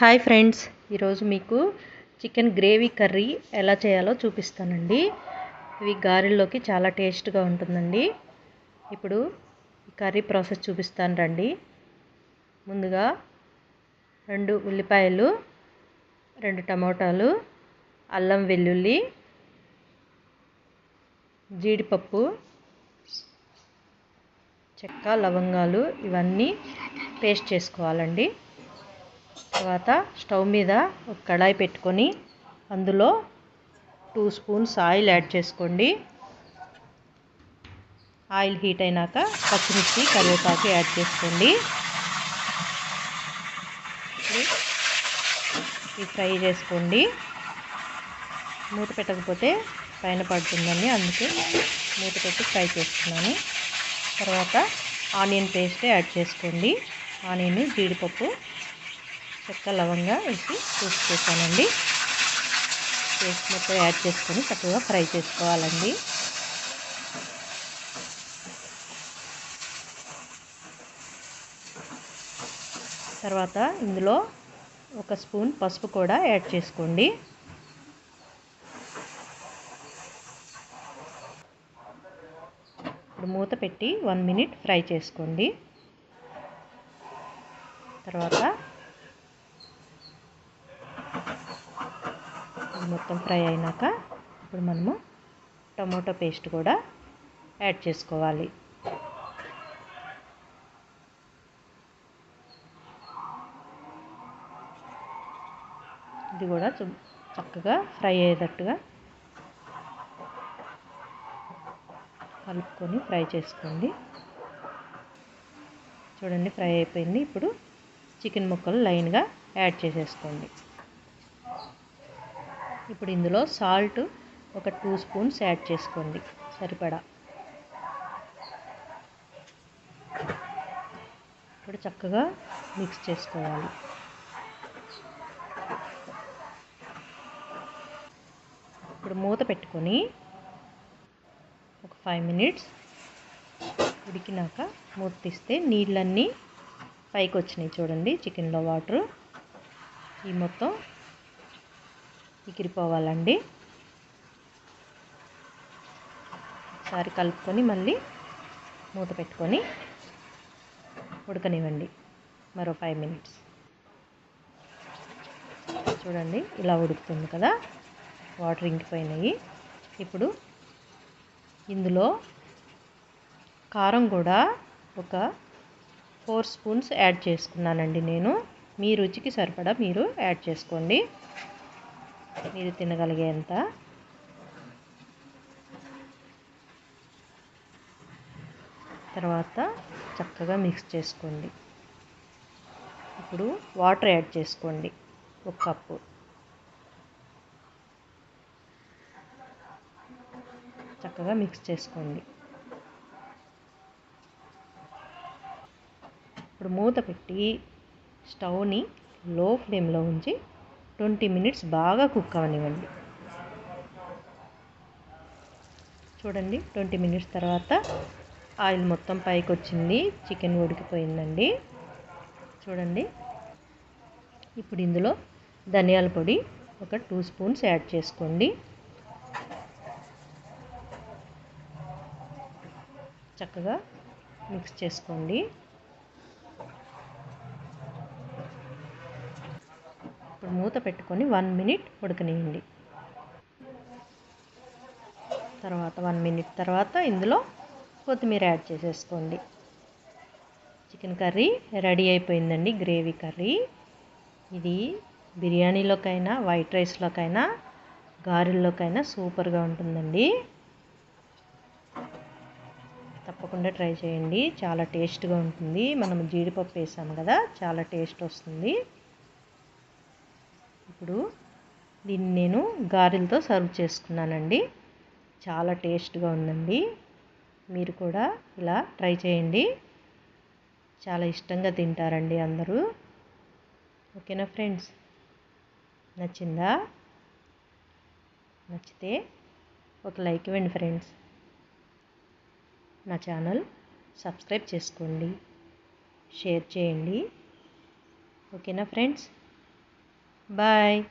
Hi friends ఈరోజు మీకు chicken gravy curry ఎలా చేయాలో చూపిస్తానండి. ఇవి గారెల్లోకి చాలా టేస్ట్గా ఉంటుందండి. ఇప్పుడు ఈ కర్రీ ప్రాసెస్ చూపిస్తాను రండి. ముందుగా రెండు ఉల్లిపాయలు రెండు టమోటాలు అల్లం వెల్లుల్లి జీడిపప్పు చెక్క లవంగాలు ఇవన్నీ పేస్ట్ చేసుకోవాలండి. తర్వాత స్టవ్ మీద ఒక కడాయి పెట్టుకొని అందులో టూ స్పూన్స్ ఆయిల్ యాడ్ చేసుకోండి. ఆయిల్ హీట్ అయినాక పచ్చిమిర్చి కరివేపాకు యాడ్ చేసుకోండి. ఫ్రై చేసుకోండి. మూత పెట్టకపోతే పైన పడుతుందండి అందుకే మూత పెట్టి ఫ్రై చేస్తున్నాను. తర్వాత ఆనియన్ పేస్ట్ యాడ్ చేసుకోండి. ఆనియన్ జీడిపప్పు చెక్క లవంగా వేసి పేస్ట్ చేశానండి. పేస్ట్ మొత్తం యాడ్ చేసుకొని చక్కగా ఫ్రై చేసుకోవాలండి. తర్వాత ఇందులో ఒక స్పూన్ పసుపు కూడా యాడ్ చేసుకోండి. ఇప్పుడు మూత పెట్టి వన్ మినిట్ ఫ్రై చేసుకోండి. తర్వాత మొత్తం ఫ్రై అయినాక ఇప్పుడు మనము టమోటో పేస్ట్ కూడా యాడ్ చేసుకోవాలి. ఇది కూడా చక్కగా ఫ్రై అయ్యేటట్టుగా కలుపుకొని ఫ్రై చేసుకోండి. చూడండి ఫ్రై అయిపోయింది. ఇప్పుడు చికెన్ ముక్కలు లైన్గా యాడ్ చేసేసుకోండి. ఇప్పుడు ఇందులో సాల్ట్ ఒక టూ స్పూన్స్ యాడ్ చేసుకోండి. సరిపడా? ఇప్పుడు చక్కగా మిక్స్ చేసుకోవాలి. ఇప్పుడు మూత పెట్టుకొని ఒక ఫైవ్ మినిట్స్ ఉడికినాక మూత తీస్తే నీళ్ళన్నీ పైకి వచ్చినాయి చూడండి. చికెన్లో వాటర్. ఈ మొత్తం ఎగిరిపోవాలండి ఒకసారి కలుపుకొని మళ్ళీ మూత పెట్టుకొని ఉడకనివ్వండి. మరో ఫైవ్ మినిట్స్ చూడండి ఇలా ఉడుకుతుంది కదా. వాటర్ ఇంకిపోయినాయి. ఇప్పుడు ఇందులో కారం కూడా ఒక ఫోర్ స్పూన్స్ యాడ్ చేసుకున్నానండి నేను. మీ రుచికి సరిపడా మీరు యాడ్ చేసుకోండి. మీరు తినగలిగేంత. తర్వాత చక్కగా మిక్స్ చేసుకోండి. ఇప్పుడు వాటర్ యాడ్ చేసుకోండి. ఒక కప్పు. చక్కగా మిక్స్ చేసుకోండి. ఇప్పుడు మూత పెట్టి స్టవ్ని లో ఫ్లేమ్లో ఉంచి ట్వంటీ మినిట్స్ బాగా కుక్ అవనివ్వండి. చూడండి ట్వంటీ మినిట్స్ తర్వాత ఆయిల్ మొత్తం పైకి వచ్చింది చికెన్ ఉడికిపోయిందండి. చూడండి ఇప్పుడు ఇందులో ధనియాల పొడి ఒక టూ స్పూన్స్ యాడ్ చేసుకోండి. చక్కగా మిక్స్ చేసుకోండి. మూత పెట్టుకొని వన్ మినిట్ ఉడకనియండి తర్వాత వన్ మినిట్ తర్వాత ఇందులో కొత్తిమీర యాడ్ చేసేసుకోండి. చికెన్ కర్రీ రెడీ అయిపోయిందండి గ్రేవీ కర్రీ. ఇది బిర్యానీలోకైనా వైట్ రైస్లోకైనా గారెల్లోకైనా సూపర్గా ఉంటుందండి. తప్పకుండా ట్రై చేయండి చాలా టేస్ట్గా ఉంటుంది. మనం జీడిపప్పు వేసాము కదా చాలా టేస్ట్ వస్తుంది. ఇప్పుడు దీన్ని నేను గారెలతో సర్వ్ చేసుకున్నానండి. చాలా టేస్ట్గా ఉందండి. మీరు కూడా ఇలా ట్రై చేయండి. చాలా ఇష్టంగా తింటారండి అందరూ. ఓకేనా ఫ్రెండ్స్? నచ్చిందా? నచ్చితే ఒక లైక్ ఇవ్వండి ఫ్రెండ్స్. నా ఛానల్ సబ్స్క్రైబ్ చేసుకోండి. షేర్ చేయండి. ఓకేనా ఫ్రెండ్స్? Bye.